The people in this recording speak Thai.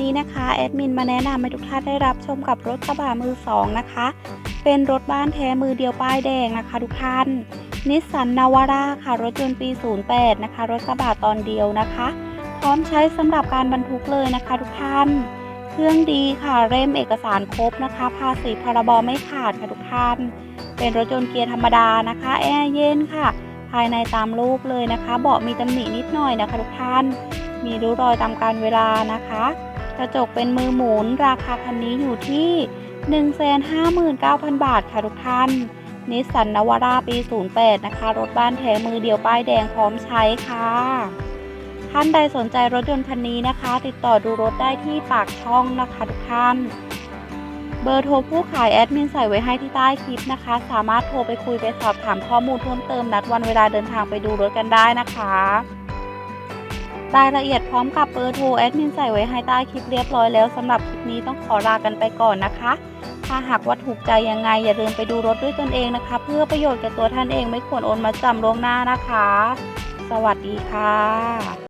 นี้นะคะแอดมินมาแนะนำให้ทุกท่านได้รับชมกับรถกระบะมือสองนะคะ เป็นรถบ้านแท้มือเดียวป้ายแดงนะคะ ทุกท่านนิสสันนาวาร่าค่ะรถยนต์ปี 08 นะคะ รถกระบะตอนเดียวนะคะ พร้อมใช้สำหรับการบรรทุกเลยนะคะ ทุกท่าน เครื่องดีค่ะเร่มเอกสารครบนะคะ ภาษีพรบไม่ขาดค่ะทุกท่าน เป็นรถยนต์เกียร์ธรรมดานะคะแอร์เย็นค่ะ ภายในตามรูปเลยนะคะ เบาะมีตำหนินิดหน่อยนะคะ ทุกท่าน มีริ้วรอยตามการเวลานะคะ กระจกเป็นมือหมุน ราคาคันนี้อยู่ที่ 159,000 บาทค่ะทุกท่าน นิสสันนวาร่าปี 08 นะคะ รถบ้านแท้มือเดียวป้ายแดงพร้อมใช้ค่ะ ท่านใดสนใจรถยนต์คันนี้นะคะ ติดต่อดูรถได้ที่ปากช่องนะคะทุกท่านเบอร์โทรผู้ขายแอดมินใส่ไว้ให้ที่ใต้คลิปนะคะ สามารถโทรไปคุยไปสอบถามข้อมูลเพิ่มเติมนัดวันเวลาเดินทางไปดูรถกันได้นะคะ รายละเอียดพร้อมกับเบอร์โทรแอดมินใส่ไว้ให้ใต้คลิปเรียบร้อยแล้วสำหรับคลิปนี้ต้องขอลากันไปก่อนนะคะ ถ้าหากว่าถูกใจยังไงอย่าลืมไปดูรถด้วยตนเองนะคะ เพื่อประโยชน์แก่ตัวท่านเองไม่ควรโอนมาจำล่วงหน้านะคะ สวัสดีค่ะ